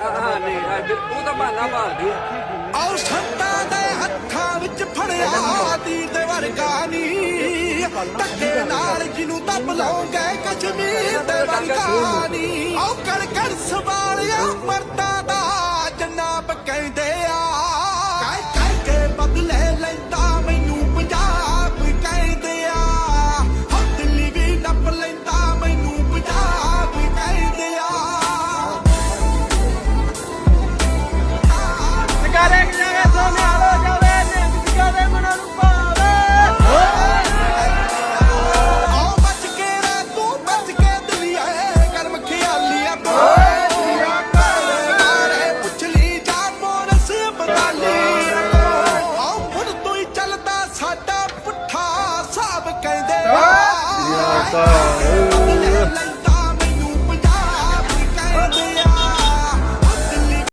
ਹਾਂ ਨਹੀਂ ਉਹ ਦੇ ਹੱਥਾਂ ਵਿੱਚ ਫੜਿਆ ਤੀਰ ਦੇ ਵਰਗਾ ਨਾਲ ਜਿਹਨੂੰ ਦੱਬ ਲਾਉਂਗੇ ਕਸ਼ਮੀਰ ਦੇ ਵਰਗਾ 맞아요.